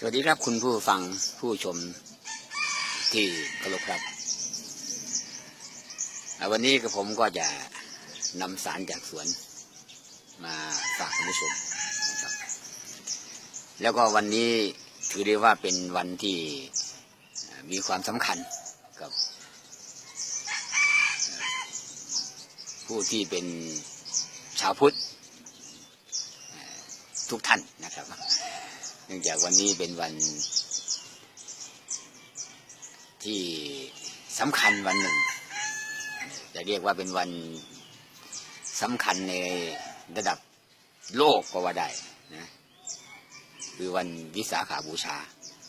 สวัสดีครับคุณผู้ฟังผู้ชมที่เคารพครับ วันนี้กับผมก็จะนำสารจากสวนมาฝากคุณผู้ชมครับ แล้วก็วันนี้ถือได้ว่าเป็นวันที่มีความสำคัญกับ ผู้ที่เป็นชาวพุทธทุกท่านนะครับ เนื่องจากวันนี้เป็นวัน ที่สำคัญวันหนึ่ง จะเรียกว่าเป็นวันสำคัญในระดับโลกก็ว่าได้นะคือวันวิสาขาบูชา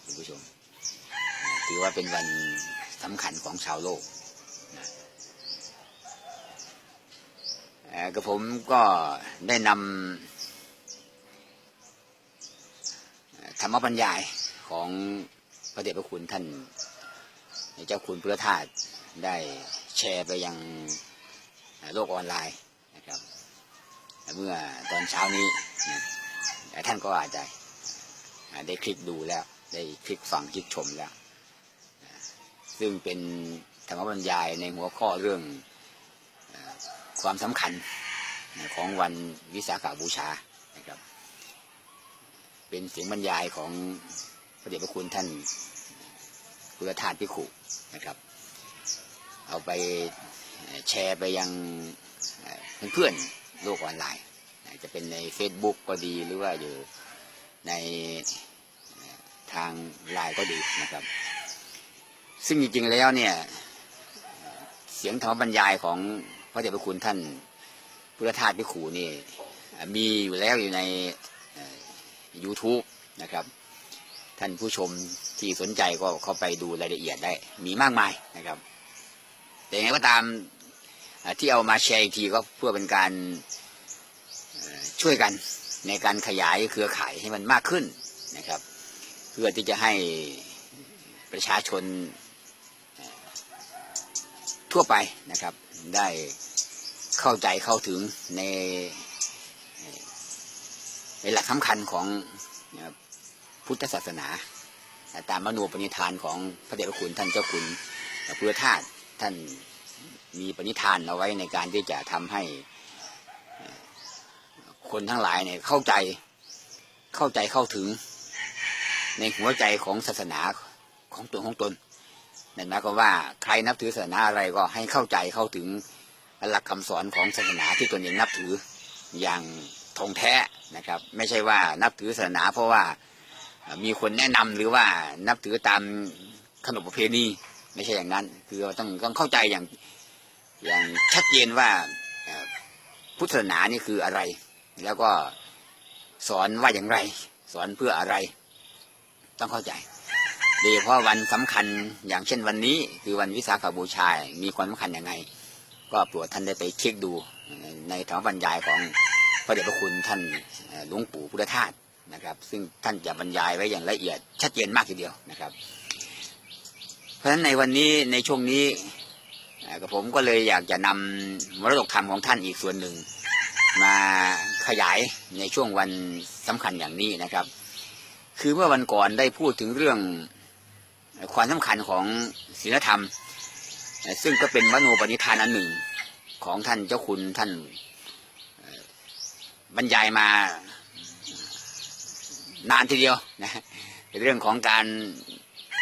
คุณผู้ชม ถือว่าเป็นวันสำคัญของชาวโลกนะกับผมก็ได้นำ ธรรมบรรยายของพระเดชพระคุณท่านเจ้าคุณพุทธทาสได้แชร์ไปยังโลกออนไลน์นะครับเมื่อตอนเช้านี้นะท่านก็อาจจะได้คลิกดูแล้ว ได้คลิกฟังคลิกชมแล้ว ซึ่งเป็นธรรมบรรยายในหัวข้อเรื่องความสำคัญของวันวิสาขาบูชา เป็นเสียงบรรยายของพระเดชพระคุณท่านกุลธาตุพิขุนะครับ เอาไปแชร์ไปยังเพื่อนๆโลกออนไลน์ จะเป็นใน Facebook ก็ดีหรือว่าอยู่ในทางไลน์ก็ดีนะครับ ซึ่งจริงๆแล้วเนี่ย เสียงธรรมบรรยายของพระเดชพระคุณท่านพุทธทาสพิขุนี่ มีอยู่แล้วอยู่ใน YouTube นะครับ ท่านผู้ชมที่สนใจก็เข้าไปดูรายละเอียดได้ มีมากมายนะครับ แต่ยังไงก็ตามที่เอามาแชร์อีกทีก็เพื่อเป็นการช่วยกันในการขยายเครือข่ายให้มันมากขึ้นนะครับ เพื่อที่จะให้ประชาชนทั่วไปนะครับ ได้เข้าใจเข้าถึงใน ในหลักสำคัญของพุทธศาสนา ตามมโนปณิธานของพระเดชพระคุณท่านเจ้าคุณพุทธทาสท่านมีปณิธานเอาไว้ในการที่จะทำให้คนทั้งหลายเนี่ยเข้าใจเข้าใจเข้าถึงในหัวใจของศาสนาของตนของตนนั่นหมายความว่าใครนับถือศาสนาอะไรก็ให้เข้าใจเข้าถึงหลักคำสอนของศาสนาที่ตนเองนับถืออย่าง ทงแท้นะครับ ไม่ใช่ว่านับถือศาสนา เพราะว่ามีคนแนะนำหรือว่านับถือตามขนบประเพณีไม่ใช่อย่างนั้น คือเราต้องต้องเข้าใจอย่างอย่างชัดเจนว่าพุทธศาสนานี่คืออะไร แล้วก็สอนว่าอย่างไร สอนเพื่ออะไร ต้องเข้าใจโดยเฉพาะวันสำคัญอย่างเช่นวันนี้ คือวันวิสาขบูชา มีความสำคัญยังไง ก็โปรดท่านได้ไปเช็คดูในธรรมบรรยายของ ระเดชพระคุณท่านหลวงปู่พุทธทาสนะครับ ซึ่งท่านจะบรรยายไว้อย่างละเอียดชัดเจนมากทีเดียวนะครับ เพราะฉะนั้นในวันนี้ในช่วงนี้กับผมก็เลยอยากจะนำมรดกธรรมของท่านอีกส่วนหนึ่ง มาขยายในช่วงวันสำคัญอย่างนี้นะครับ คือเมื่อวันก่อนได้พูดถึงเรื่องความสำคัญของศีลธรรม ซึ่งก็เป็นมโนปณิธานอันหนึ่งของท่านเจ้าคุณท่าน บรรยายมานานทีเดียวนะเรื่องของการ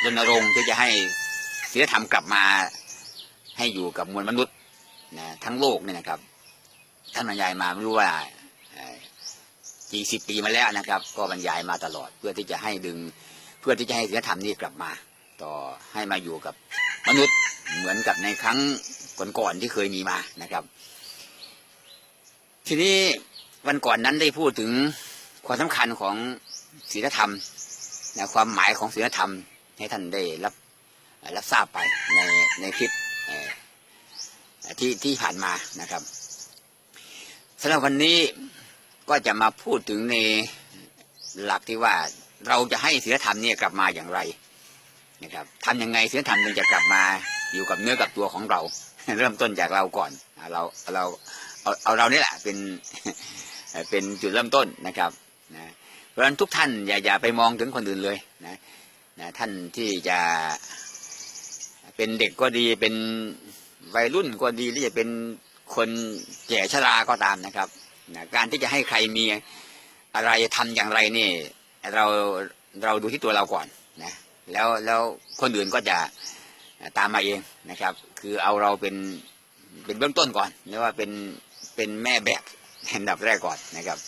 รณรงค์ที่จะให้ศีลธรรมกลับมาให้อยู่กับมวลมนุษย์นะทั้งโลกเนี่ยนะครับ ท่านบรรยายมาไม่รู้ว่ากี่สิบปีมาแล้วนะครับ ก็บรรยายมาตลอด เพื่อที่จะให้ดึง เพื่อที่จะให้ศีลธรรมนี่กลับมา ต่อให้มาอยู่กับมนุษย์เหมือนกับในครั้งก่อนๆที่เคยมีมานะครับ ทีนี้ วันก่อนนั้นได้พูดถึงความสำคัญของศีลธรรมนะความหมายของศีลธรรม ให้ท่านได้รับรับทราบไปในในคลิปที่ที่ผ่านมานะครับสำหรับวันนี้ก็จะมาพูดถึงในหลักที่ว่าเราจะให้ศีลธรรมเนี่ยกลับมาอย่างไรนะครับทำยังไงศีลธรรมจึงจะกลับมาอยู่กับเนื้อกับตัวของเรา เริ่มต้นจากเราก่อน เราเราเอาเอาเรานี่แหละเป็น เป็นจุดเริ่มต้นนะครับนะเพราะฉะนั้นทุกท่านอย่าอย่าไปมองถึงคนอื่นเลยนะนะท่านที่จะเป็นเด็กก็ดีเป็นวัยรุ่นก็ดีหรือจะเป็นคนแก่ชราก็ตามนะครับนะการที่จะให้ใครมีอะไรทำอย่างไรนี่ เราเราดูที่ตัวเราก่อนนะแล้วแล้วคนอื่นก็จะตามมาเองนะครับ คือเอาเราเป็นเป็นเบื้องต้นก่อนเรียกว่าเป็นเป็นแม่แบบ อันดับแรกก่อนนะครับ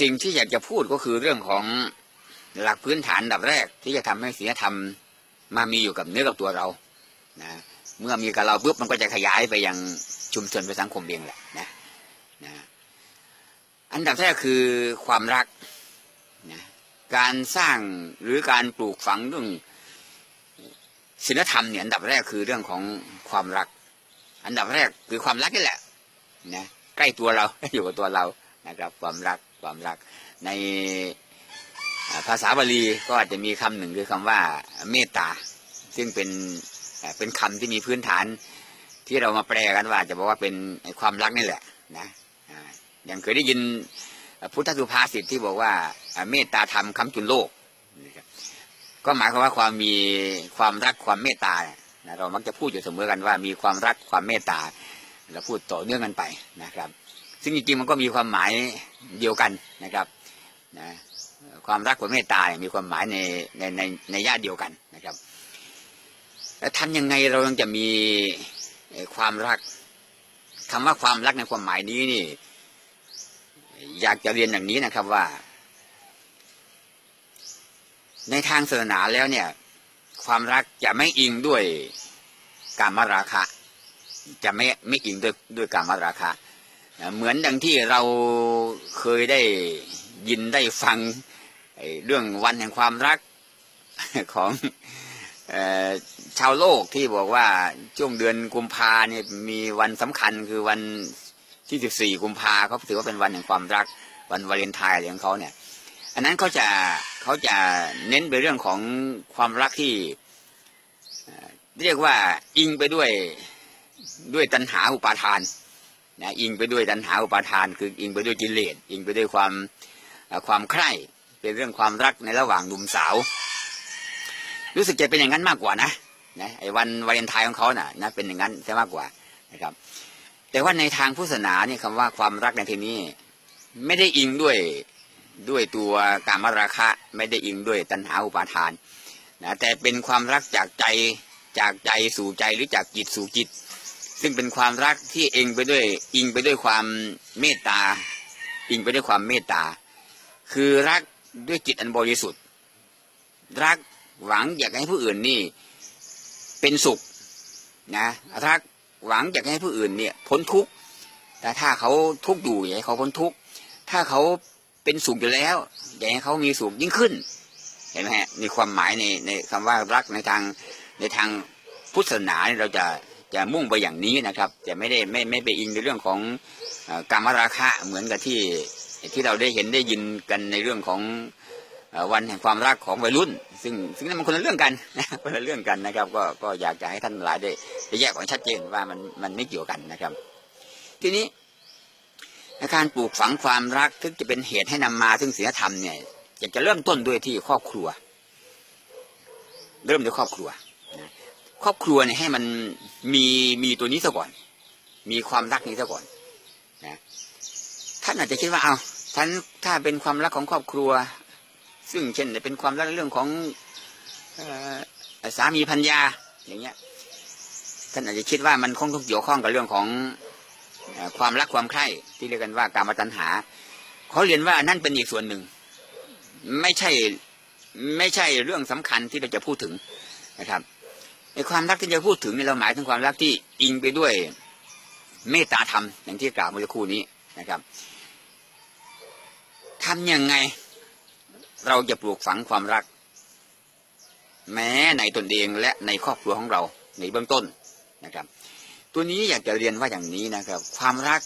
สิ่งที่อยากจะพูดก็คือเรื่องของหลักพื้นฐานดับแรก ที่จะทำให้ศีลธรรมมามีอยู่กับเนื้อกับตัวเรานะเมื่อมีกับเราปุ๊บมันก็จะขยายไปยังชุมชนไปสังคมเองแหละนะนะอันดับแรกคือความรักนะการสร้างหรือการปลูกฝังเรื่องศีลธรรมเนี่ยอันดับแรกคือเรื่องของความรัก อันดับแรกคือความรักนี่แหละ นะใกล้ตัวเราอยู่กับตัวเรานะครับ ความรักความรัก ในภาษาบาลีก็อาจจะมีคำหนึ่งคือคำว่าเมตตา ซึ่งเป็นเป็นคำที่มีพื้นฐานที่เรามาแปลกันว่า จะบอกว่าเป็นความรักนี่แหละนะอย่างเคยได้ยินพุทธสุภาษิตที่บอกว่าเมตตาธรรมคำจุนโลกนะครับก็หมายความว่าความมีความรักความเมตตาเรามักจะพูดอยู่เสมอกันว่ามีความรักความเมตตา เราพูดต่อเนื่องกันไปนะครับ ซึ่งจริงๆมันก็มีความหมายเดียวกันนะครับนะความรักความเมตตายมีความหมายในในในในญาติเดียวกันนะครับ แล้วทำยังไงเรายังจะมีความรักคำว่าความรักในความหมายนี้นี่ อยากจะเรียนอย่างนี้นะครับว่า ในทางศาสนาแล้วเนี่ย ความรักจะไม่อิงด้วยการมราคะ จะไม่ไม่อิงด้วยด้วยการมราคะนะเหมือนดังที่เราเคยได้ยินได้ฟังเรื่องวันแห่งความรักของออชาวโลกที่บอกว่าช่วงเดือนกุมภาเนี่ยมีวันสำคัญคือวันที่14กุมภาเขาถือว่าเป็นวันแห่งความรัก วันวาเลนไทน์อะไรของเขาเนี่ย อันนั้นเขาจะเขาจะเน้นไปเรื่องของความรักที่ เรียกว่าอิงไปด้วย ด้วยตัณหาอุปาทานนะอิงไปด้วยตัณหาอุปาทาน คืออิงไปด้วยกิเลสอิงไปด้วยความความใคร่เป็นเรื่องความรักในระหว่างหนุ่มสาว รู้สึกจะเป็นอย่างนั้นมากกว่านะนะไอ้วันวาเลนไทน์ของเขาน่ะนะเป็นอย่างนั้นใช่มากกว่านะครับ แต่ว่าในทางพุทธศาสนาเนี่ยคำว่าความรักในที่นี้ ไม่ได้อิงด้วยด้วยตัวการมราคะ ไม่ได้อิงด้วยตัณหาอุปาทานนะแต่เป็นความรักจากใจจากใจสู่ใจหรือจากจิตสู่จิต ซึ่งเป็นความรักที่เองไปด้วย อิงไปด้วยความเมตตา อิงไปด้วยความเมตตา คือรักด้วยจิตอันบริสุทธิ์ รักหวังอยากให้ผู้อื่นนี่ เป็นสุขนะรักหวังอยากให้ผู้อื่นเนี่ย พ้นทุกข์แต่ถ้าเขาทุกข์อยู่อยากให้เขาพ้นทุกข์ถ้าเขาเป็นสุขอยู่แล้วอยากให้เขามีสุขยิ่งขึ้น เห็นไหมฮะมีความหมายในในคำว่ารักในทางในทางพุทธศาสนาเนี่ยเราจะ จะมุ่งไปอย่างนี้นะครับจะไม่ได้ไม่ไม่ไปอิงในเรื่องของเอ่อกามราคะเหมือนกับที่ที่เราได้เห็นได้ยินกันในเรื่องของวันแห่งความรักของวัยรุ่น ซึ่งซึ่งนั่นมันคนละเรื่องกันคนละเรื่องกันนะครับ ก็ก็อยากจะให้ท่านหลายได้ได้แยกออกชัดเจนว่ามันมันไม่เกี่ยวกันนะครับ ทีนี้การปลูกฝังความรักซึ่งจะเป็นเหตุให้นำมาซึ่งศีลธรรมเนี่ยอยากจะเริ่มต้นด้วยที่ครอบครัว เริ่มด้วยครอบครัว ครอบครัวเนี่ยให้มันมีมีตัวนี้ซะก่อน มีความรักนี้ซะก่อนนะท่านอาจจะคิดว่าเอาท่านถ้าเป็นความรักของครอบครัว ซึ่งเช่นเป็นความรักในเรื่องของอสามีพัญญาอย่างเงี้ยท่านอาจจะคิดว่ามันคงต้องเกี่ยวข้องกับเรื่องของอความรักความใคร่ที่เรียกกันว่าการมาตัณหาเขาเรียนว่านั่นเป็นอีกส่วนหนึ่ง ไม่ใช่ไม่ใช่เรื่องสำคัญที่เราจะพูดถึงนะครับ ความรักที่จะพูดถึงเนี่เราหมายถึงความรักที่อิงไปด้วยเมตตาธรรมอย่างที่กล่าวเมื่อสักครู่นี้นะครับทำยังไง เราจะปลูกฝังความรัก แม้ในตนเองและในครอบครัวของเราในเบื้องต้นนะครับ ตัวนี้อยากจะเรียนว่าอย่างนี้นะครับ ความรัก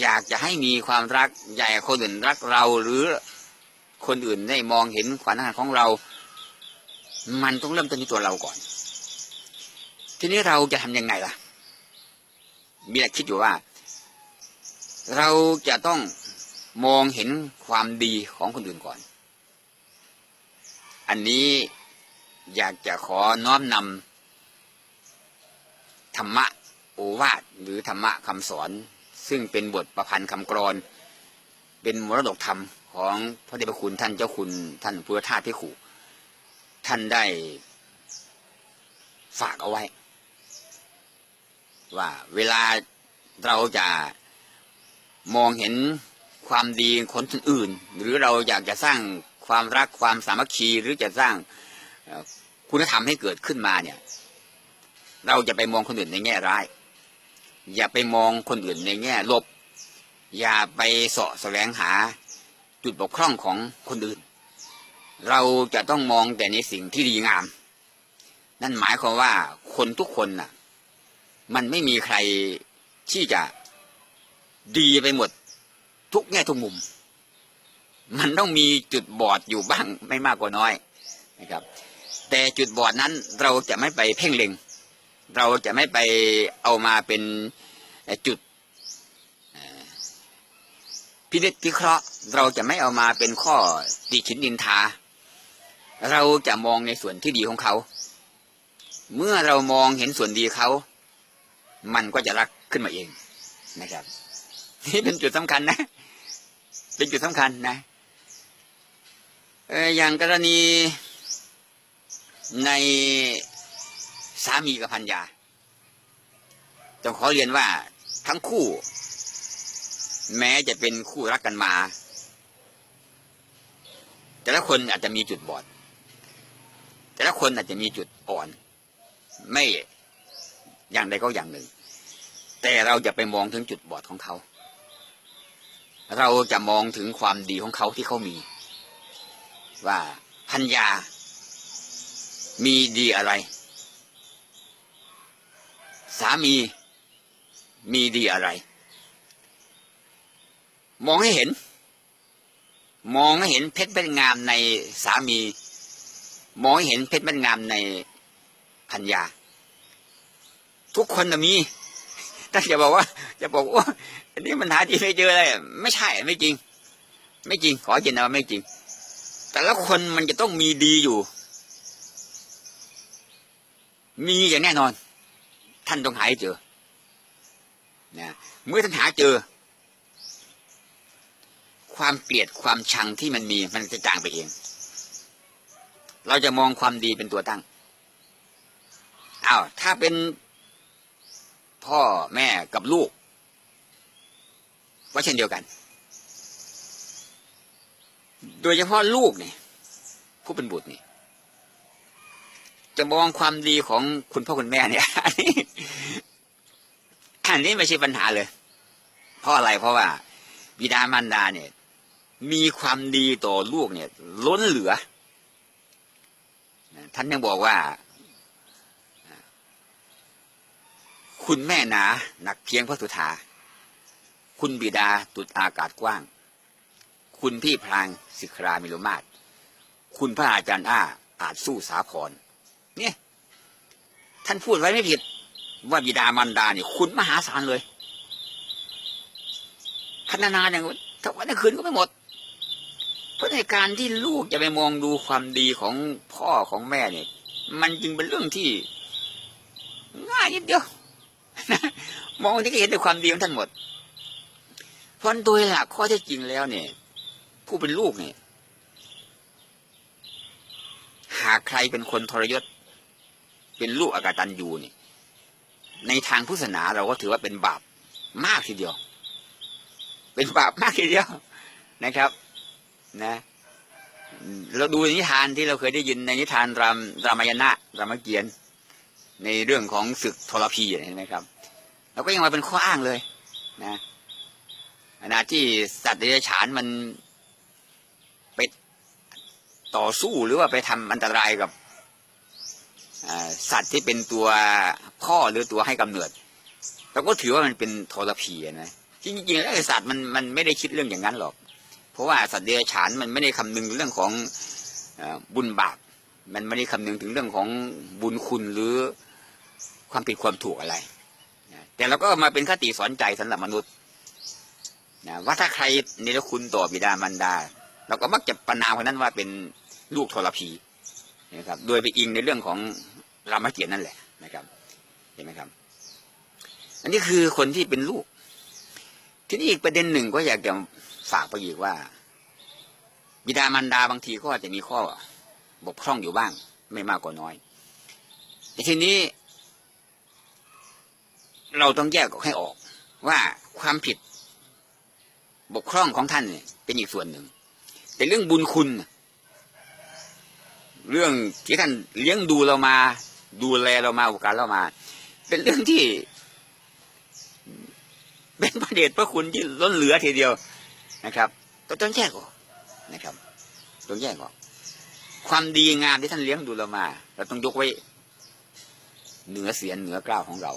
อยากจะให้มีความรักใหญ่คนอื่นรักเราหรือคนอื่นได้มองเห็นความน่าของเรา มันต้องเริ่มต้นที่ตัวเราก่อน ทีนี้เราจะทำยังไงล่ะ มีอะไรคิดอยู่ว่า เราจะต้องมองเห็นความดีของคนอื่นก่อน อันนี้อยากจะขอน้อมนำธรรมะโอวาทหรือธรรมะคำสอน ซึ่งเป็นบทประพันธ์คำกรอน เป็นมรดกธรรมของพระเดชพระคุณท่านเจ้าคุณท่านพุทธทาสพิขุท่านได้ฝากเอาไว้ ว่าเวลาเราจะมองเห็นความดีคนอื่น หรือเราอยากจะสร้างความรักความสามัคคีหรือจะสร้างคุณธรรมให้เกิดขึ้นมาเนี่ย เราจะไปมองคนอื่นในแง่ร้าย อย่าไปมองคนอื่นในแง่ลบ อย่าไปเสาะแสวงหาจุดบกพร่องของคนอื่น เราจะต้องมองแต่ในสิ่งที่ดีงาม นั่นหมายความว่าคนทุกคนน่ะ มันไม่มีใครที่จะดีไปหมดทุกแง่ทุกมุม มันต้องมีจุดบอดอยู่บ้างไม่มากกว่าน้อยนะครับ แต่จุดบอดนั้นเราจะไม่ไปเพ่งเล็ง เราจะไม่ไปเอามาเป็นจุดพินิจพิเคราะห์เราจะไม่เอามาเป็นข้อติฉินนินทา เราจะมองในส่วนที่ดีของเขา เมื่อเรามองเห็นส่วนดีเขา มันก็จะรักขึ้นมาเองนะครับ นี่เป็นจุดสำคัญนะ เป็นจุดสำคัญนะอออย่างกรณีในสามีกับพันยาต้องขอเรียนว่าทั้งคู่ แม้จะเป็นคู่รักกันมา แต่ละคนอาจจะมีจุดบอด แต่ละคนอาจจะมีจุดอ่อน ไม่ อย่างใดก็อย่างหนึ่ง แต่เราจะไปมองถึงจุดบอดของเขา เราจะมองถึงความดีของเขาที่เขามี ว่าพัญญา มีดีอะไร สามีมีดีอะไร มองให้เห็น มองให้เห็นเพชรเป็นงามในสามี มองให้เห็นเพชรเป็นงามในพัญญา ทุกคนนะมีถ้าจะบอกว่า จะบอกว่าอันนี้มันหาที่ไม่เจอเลยไม่ใช่ไม่จริง ไม่จริง ขอยืนนว่าไม่จริง แต่ละคนมันจะต้องมีดีอยู่ มีอย่างแน่นอน ท่านต้องหาเจอนะเมื่อท่านหาเจอ ความเกลียดความชังที่มันมีมันจะจางไปเอง เราจะมองความดีเป็นตัวตั้งอ้าวถ้าเป็น พ่อแม่กับลูก ก็เช่นเดียวกัน โดยเฉพาะลูกเนี่ยผู้เป็นบุตรนี่จะมองความดีของคุณพ่อคุณแม่เนี่ยอันนี้อันนี้ไม่ใช่ปัญหาเลย เพราะอะไรเพราะว่าบิดามารดาเนี่ย มีความดีต่อลูกเนี่ย ล้นเหลือท่านยังบอกว่า คุณแม่หนาหนักเพียงพระสุธาคุณบิดาตุดอากาศกว้าง คุณพี่พลางสิครามิโลมาศคุณพระอาจารย์อ้าอาจสู้สาครเนี่ย ท่านพูดไว้ไม่ผิด ว่าบิดามารดาเนี่ยคุณมหาศาลเลยพัฒนาอย่างทั้งวันทั้คืนก็ไม่หมด เพราะในการที่ลูกจะไปมองดูความดีของพ่อของแม่เนี่ย มันจึงเป็นเรื่องที่ ง่ายนิดเดียว มองที่ก็เห็นแต่ความดีของท่านหมด เพราะโดยหลักข้อเท็จจริงแล้วเนี่ย ผู้เป็นลูกเนี่ย หากใครเป็นคนทรยศ เป็นลูกอากาตันยูเนี่ย ในทางพุทธศาสนาเราก็ถือว่าเป็นบาปมากทีเดียว เป็นบาปมากทีเดียวนะครับ นะ เราดูนิทานที่เราเคยได้ยินในนิทานรามรามายณะรามเกียรติ์ในเรื่องของศึกทรพีเห็นไหมครับ เราก็ยังมาเป็นข้ออ้างเลย นะขณะที่สัตว์เดรัจฉานมันไปต่อสู้หรือว่าไปทำอันตรายกับสัตว์ที่เป็นตัวพ่อหรือตัวให้กำเนิดเราก็ถือว่ามันเป็นทรพีนะจริงๆแล้วสัตว์มันมันไม่ได้คิดเรื่องอย่างนั้นหรอก เพราะว่าสัตว์เดรัจฉานมันไม่ได้คำนึงเรื่องของอบุญบาปมันไม่ได้คำนึงถึงเรื่องของบุญคุณหรือความผิดความถูกอะไร แต่เราก็มาเป็นคติสอนใจสำหรับมนุษย์นะว่าถ้าใครเนรคุณต่อบิดามารดา เราก็มักจะประนามคนนั้นว่าเป็นลูกทรพีนะครับ โดยไปอิงในเรื่องของรามเกียรตินั่นแหละนะครับ เห็นไหมครับ อันนี้คือคนที่เป็นลูก ทีนี้อีกประเด็นหนึ่งก็อยากจะฝากไปอีกว่า บิดามารดาบางทีก็อาจจะมีข้อบกพร่องอยู่บ้าง ไม่มากก็น้อยแต่ทีนี้ เราต้องแยกออกให้ออก ว่าความผิดบกพร่องของท่านเนี่ยเป็นอีกส่วนหนึ่ง แต่เรื่องบุญคุณ เรื่องที่ท่านเลี้ยงดูเรามา ดูแลเรามาอุปการเรามา เป็นเรื่องที่ เป็นพระเดชพระคุณที่ล้นเหลือทีเดียวนะครับ ก็ต้องแยกออกนะครับ ต้องแยกออก ความดีงามที่ท่านเลี้ยงดูเรามา เราต้องยกไว้เหนือเสียนเหนือกล้าวของเรา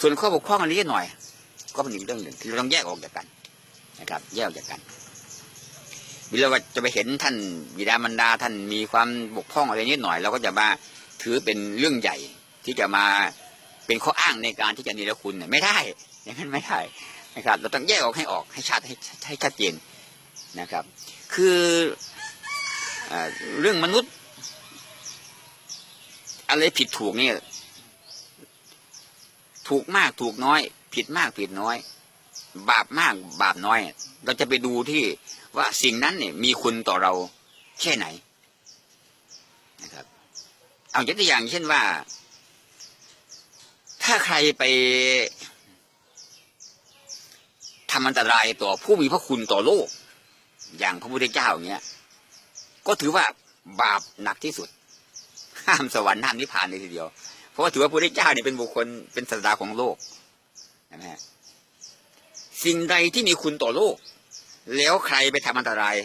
ส่วนข้อบกพร่องอันนี้หน่อย ก็เป็นอีกเรื่องหนึ่งที่เราต้องแยกออกจากกันนะครับ แยกออกจากกันเวลาว่าจะไปเห็นท่านบิดามารดาท่านมีความบกพร่องอะไรนิดหน่อยเราก็จะมาถือเป็นเรื่องใหญ่ที่จะมาเป็นข้ออ้างในการที่จะนิรคุณเนี่ยไม่ได้อย่างนั้นไม่ได้นะครับ เราต้องแยกออกให้ออกให้ชัดให้ให้ชัดเจนนะครับ คืออเรื่องมนุษย์ อะไรผิดถูกเนี่ย ถูกมากถูกน้อย ผิดมากผิดน้อย บาปมากบาปน้อย เราจะไปดูที่ว่าสิ่งนั้นเนี่ยมีคุณต่อเราแค่ไหนนะครับ เอายกตัวอย่างเช่นว่า ถ้าใครไปทำอันตรายต่อผู้มีพระคุณต่อโลก อย่างพระพุทธเจ้าอย่างเงี้ย ก็ถือว่าบาปหนักที่สุด ห้ามสวรรค์ห้ามนิพพานเลยทีเดียว ราะว่าถือว่าพระพุทธเจ้าเนี่ยเป็นบุคคลเป็นศาสดาของโลกนะฮะสิ่งใดที่มีคุณต่อโลก แล้วใครไปทำอันตราย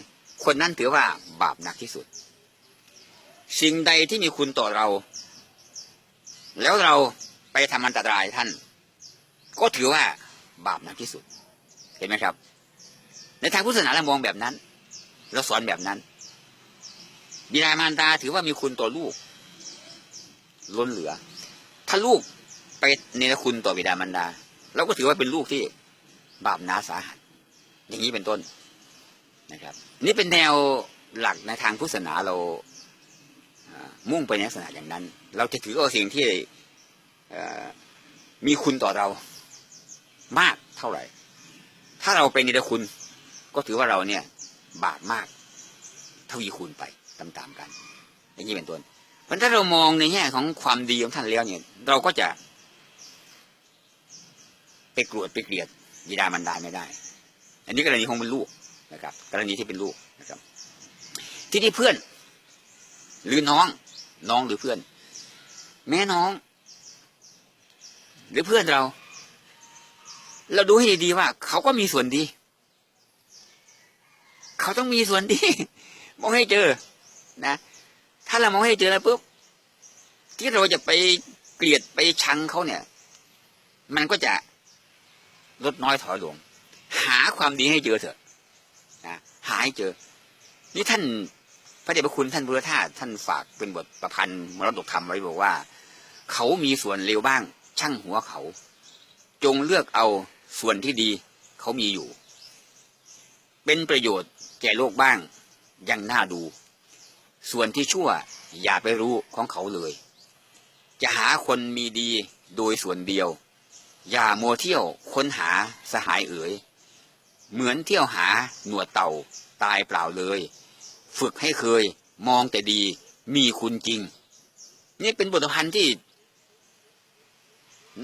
คนนั้นถือว่าบาปหนักที่สุด สิ่งใดที่มีคุณต่อเรา แล้วเราไปทำอันตรายท่าน ก็ถือว่าบาปหนักที่สุด เห็นไหมครับ ในทางพุทธศาสนาเรามองแบบนั้น เราสอนแบบนั้นบิดามารดาถือว่ามีคุณต่อลูกล้นเหลือ ถ้าลูกไปเนรคุณต่อบิดามารดาเราก็ถือว่าเป็นลูกที่บาปหนาสาหัส อย่างนี้เป็นต้นนะครับ นี่เป็นแนวหลักในทางพุทธศาสนาเรามุ่งไปในลักษณะอย่างนั้น เราจะถือเอาสิ่งที่มีคุณต่อเรามากเท่าไหร่ ถ้าเราไปนิรคุณ ก็ถือว่าเราเนี่ย บาปมาก เทวีคูณไปตามๆกัน อย่างนี้เป็นต้น เพราะถ้าเรามองในแง่ของความดีของท่านแล้วเนี่ย เราก็จะไปกรวดไปเกลียดบิดามารดาไม่ได้ อันนี้กรณีของเป็นลูกนะครับ กรณีที่เป็นลูกนะครับ ที่นี่เพื่อน หรือน้อง น้องหรือเพื่อน แม่น้อง หรือเพื่อนเรา เราดูให้ดีๆว่า เขาก็มีส่วนดี เขาต้องมีส่วนดีมองให้เจอ นะ ถ้าเรามองให้เจอแล้วปุ๊บที่เราจะไปเกลียดไปชังเขาเนี่ย มันก็จะลดน้อยถอยลง หาความดีให้เจอเถอะนะหาให้เจอ นี่ท่านพระเดชพระคุณท่านบุรธทาตุท่านฝากเป็นบทประพันธ์มรดกธรรมไว้บอกว่า เขามีส่วนเลวบ้าง ช่างหัวเขา จงเลือกเอาส่วนที่ดี เขามีอยู่ เป็นประโยชน์แก่โลกบ้างยังน่าดู ส่วนที่ชั่วอย่าไปรู้ของเขาเลย จะหาคนมีดีโดยส่วนเดียว อย่ามัวเที่ยวค้นหาสหายเอ๋ย เหมือนเที่ยวหาหนวดเต่าตายเปล่าเลย ฝึกให้เคยมองแต่ดีมีคุณจริง นี่เป็นบทพันธ์ที่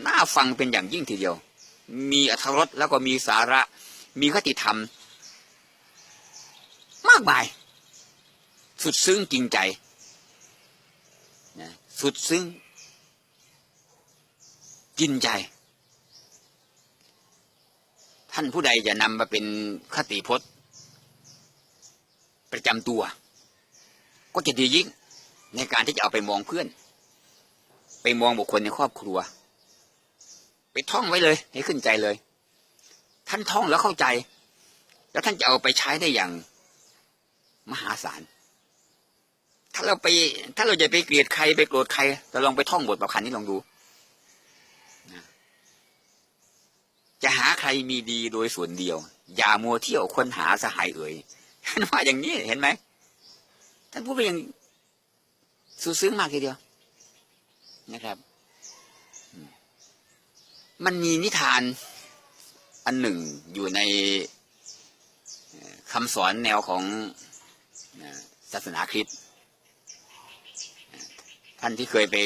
น่าฟังเป็นอย่างยิ่งทีเดียว มีอรรถรสแล้วก็มีสาระ มีคติธรรม มากมาย สุดซึ้งจริงใจนะสุดซึ้งกินใจ ท่านผู้ใดจะนำมาเป็นคติพจน์ ประจำตัว ก็จะดียิ่งในการที่จะเอาไปมองเพื่อน ไปมองบุคคลในครอบครัว ไปท่องไว้เลย ให้ขึ้นใจเลย ท่านท่องแล้วเข้าใจ แล้วท่านจะเอาไปใช้ได้อย่างมหาศาล ถ้าเราไป ถ้าเราจะไปเกลียดใครไปโกรธใครเราลองไปท่องบทประพันธ์นี้ลองดูจะหาใครมีดีโดยส่วนเดียว อย่ามัวเที่ยวค้นหาสหายเอ่ยท่านว่าอย่างนี้เห็นไหมท่านพูดไปอย่างสุดซึ้งมากทีเดียวนะครับ มันมีนิทานอันหนึ่งอยู่ในคำสอนแนวของศาสนาคริสต์ ท่านที่เคยไป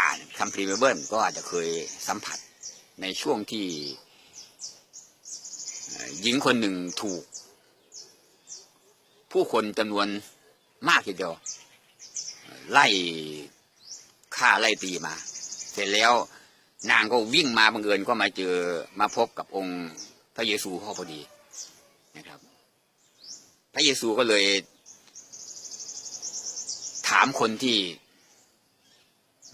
อ่านคัมภีร์ไบเบิลก็อาจจะเคยสัมผัสในช่วงที่หญิงคนหนึ่งถูก ผู้คนจำนวนมากทีเดียวไล่ฆ่าไล่ตีมา เสร็จแล้วนางก็วิ่งมาบังเอิญก็มาเจอมาพบกับองค์พระเยซูข้าพอดีนะครับ พระเยซูก็เลย ถามคนที่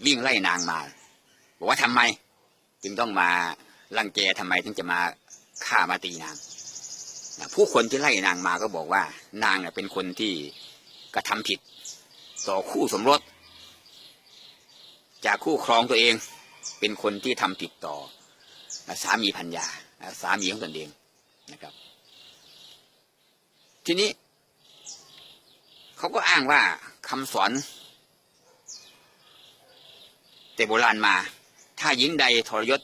วิ่งไล่นางมา บอกว่าทำไม จึงต้องมารังแกทำไมถึงจะมาฆ่ามาตีนางผู้คนที่ไล่นางมาก็บอกว่า นางเป็นคนที่กระทำผิด ต่อคู่สมรส จากคู่ครองตัวเอง เป็นคนที่ทำผิดต่อ สามีพัญญาสามีของตนเองนะครับ ทีนี้ เขาก็อ้างว่าคำสอน แต่โบราณมา ถ้าหญิงใดทรยศ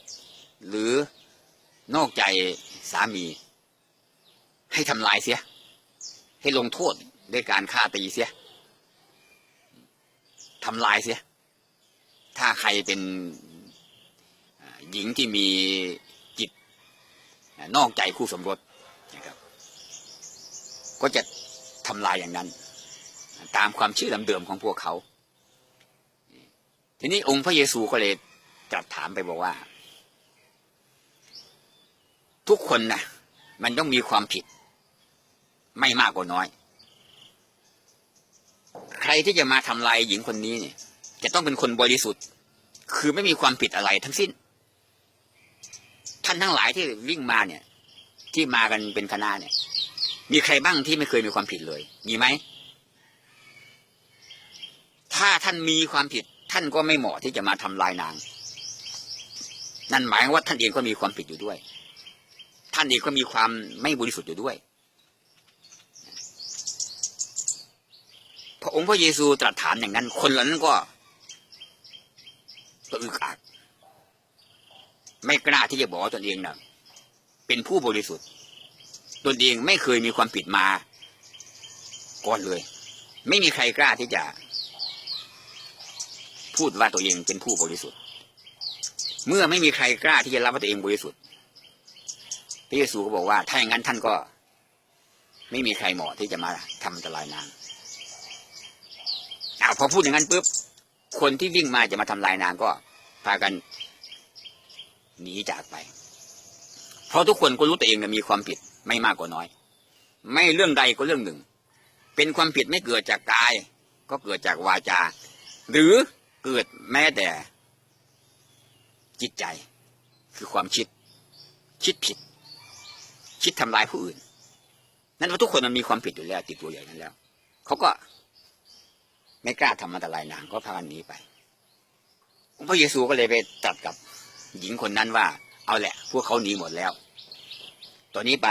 หรือนอกใจสามี ให้ทำลายเสีย ให้ลงโทษด้วยการฆ่าตีเสียทำลายเสีย ถ้าใครเป็นหญิงที่มีจิตนอกใจคู่สมรสนะครับ ก็จะทำลายอย่างนั้น ตามความเชื่อเดิมๆของพวกเขา ทีนี้องค์พระเยซูก็เลยตรัสถามไปบอกว่า ทุกคนนะมันต้องมีความผิด ไม่มากกว่าน้อย ใครที่จะมาทำลายหญิงคนนี้เนี่ย จะต้องเป็นคนบริสุทธิ์ คือไม่มีความผิดอะไรทั้งสิ้น ท่านทั้งหลายที่วิ่งมาเนี่ย ที่มากันเป็นคณะเนี่ย มีใครบ้างที่ไม่เคยมีความผิดเลย มีไหมถ้าท่านมีความผิด ท่านก็ไม่เหมาะที่จะมาทำลายนาง นั่นหมายว่าท่านเองก็มีความผิดอยู่ด้วย ท่านเองก็มีความไม่บริสุทธิ์อยู่ด้วย พระองค์พระเยซูตรัสถามอย่างนั้น คนเหล่านั้นก็ ก็อึกอักไม่กล้าที่จะบอกตนเองนะเป็นผู้บริสุทธิ์ตนเองไม่เคยมีความผิดมาก่อนเลย ไม่มีใครกล้าที่จะ พูดว่าตัวเองเป็นผู้บริสุทธิ์ เมื่อไม่มีใครกล้าที่จะรับว่าตัวเองบริสุทธิ์พระเยซูก็บอกว่าถ้าอย่างนั้นท่านก็ ไม่มีใครเหมาะที่จะมาทำอันตรายนางอ้าวพอพูดอย่างนั้นปุ๊บคนที่วิ่งมาจะมาทำลายนางก็พากันหนีจากไป เพราะทุกคนก็รู้ตัวเองมีความผิดไม่มากกว่าน้อย ไม่เรื่องใดก็เรื่องหนึ่ง เป็นความผิดไม่เกิดจากกาย ก็เกิดจากวาจา หรือ เกิดแม้แต่ จิตใจ คือความคิด คิดผิด คิดทำลายผู้อื่น นั่นว่าทุกคนมันมีความผิดอยู่แล้ว ติดตัวอย่างนั้นแล้ว เขาก็ไม่กล้าทำอันตรายนางก็พากันหนีไปพระเยซูก็เลยไปตรัสกับหญิงคนนั้นว่า เอาแหละ พวกเขาหนีหมดแล้ว ตอนนี้ไป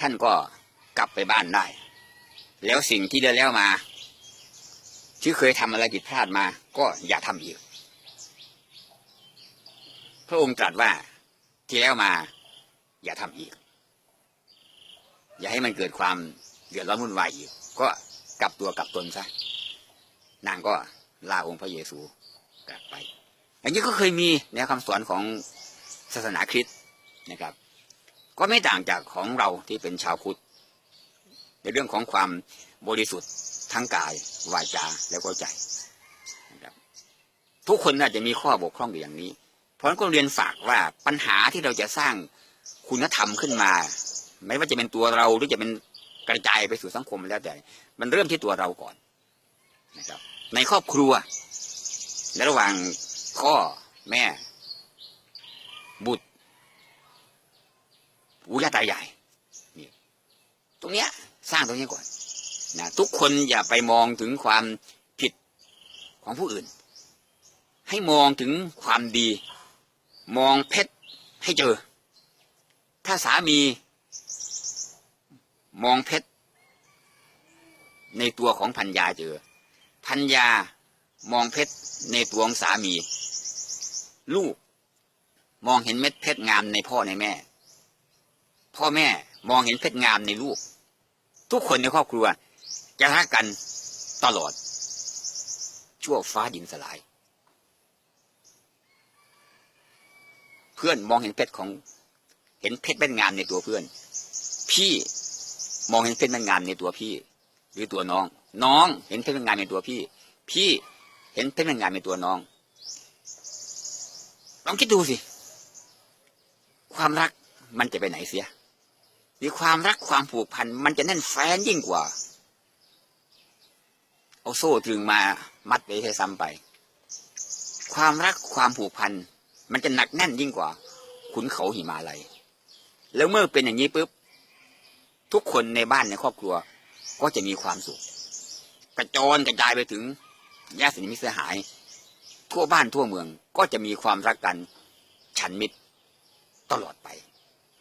ท่านก็กลับไปบ้านได้ แล้วสิ่งที่ได้แล้วมา ที่เคยทำอะไรผิดพลาดมา ก็อย่าทำอีก พระองค์ตรัสว่าที่แล้วมา อย่าทำอีก อย่าให้มันเกิดความเดือดร้อนวุ่นวายอีก ก็กลับตัวกลับตนซะนางก็ลาองค์พระเยซูกลับไปอย่างนี้ก็เคยมีแนวคำสอนของศาสนาคริสต์นะครับ ก็ไม่ต่างจากของเราที่เป็นชาวพุทธในเรื่องของความบริสุทธิ์ ทั้งกายวาจาแล้วก็ใจนะครับทุกคนน่าจะมีข้อบกพร่องอยู่อย่างนี้ เพราะฉะนั้นก็เรียนฝากว่าปัญหาที่เราจะสร้างคุณธรรมขึ้นมา ไม่ว่าจะเป็นตัวเราหรือจะเป็นกระจายไปสู่สังคมแล้วแต่ มันเริ่มที่ตัวเราก่อนนะครับ ในครอบครัวและระหว่างพ่อแม่ บุตรปู่ย่าตายายนี่ตรงเนี้ย สร้างตรงนี้ก่อน นะทุกคนอย่าไปมองถึงความผิดของผู้อื่น ให้มองถึงความดี มองเพชรให้เจอ ถ้าสามีมองเพชรในตัวของพัญญาเจอ พัญญามองเพชรในตัวของสามี ลูกมองเห็นเม็ดเพชรงามในพ่อในแม่ พ่อแม่มองเห็นเพชรงามในลูก ทุกคนในครอบครัว จะรักกันตลอด ชั่วฟ้าดินสลาย เพื่อนมองเห็นเพชรของ เห็นเพชรเป็นงามในตัวเพื่อน พี่มองเห็นเพชรเป็นงามในตัวพี่ หรือตัวน้อง น้องเห็นเพชรเป็นงามในตัวพี่ พี่เห็นเพชรเป็นงามในตัวน้องลองคิดดูสิ ความรักมันจะไปไหนเสียหรือความรักความผูกพันมันจะแน่นแฟ้นยิ่งกว่า เอาโซ่ตรึงมามัดไปให้ซ้ำไป ความรักความผูกพัน มันจะหนักแน่นยิ่งกว่า ขุนเขาหิมาลัยแล้วเมื่อเป็นอย่างนี้ปุ๊บทุกคนในบ้านในครอบครัว ก็จะมีความสุข กระจรกระจายไปถึงญาติสนิทมิตรสหาย ทั่วบ้านทั่วเมืองก็จะมีความรักกันฉันมิตรตลอดไป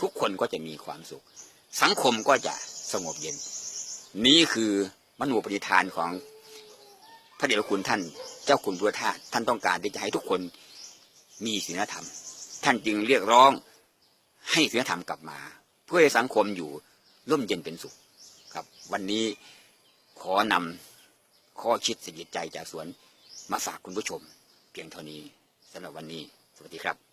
ทุกคนก็จะมีความสุข สังคมก็จะสงบเย็น นี่คือมโนปณิธานของ พระเดชพระคุณท่านเจ้าคุณพุทธทาสท่านต้องการที่จะให้ทุกคนมีศีลธรรม ท่านจึงเรียกร้องให้ศีลธรรมกลับมา เพื่อให้สังคมอยู่ร่มเย็นเป็นสุขครับ วันนี้ขอนำข้อคิดสกิตใจจากสวนมาฝากคุณผู้ชม เพียงเท่านี้สำหรับวันนี้ สวัสดีครับ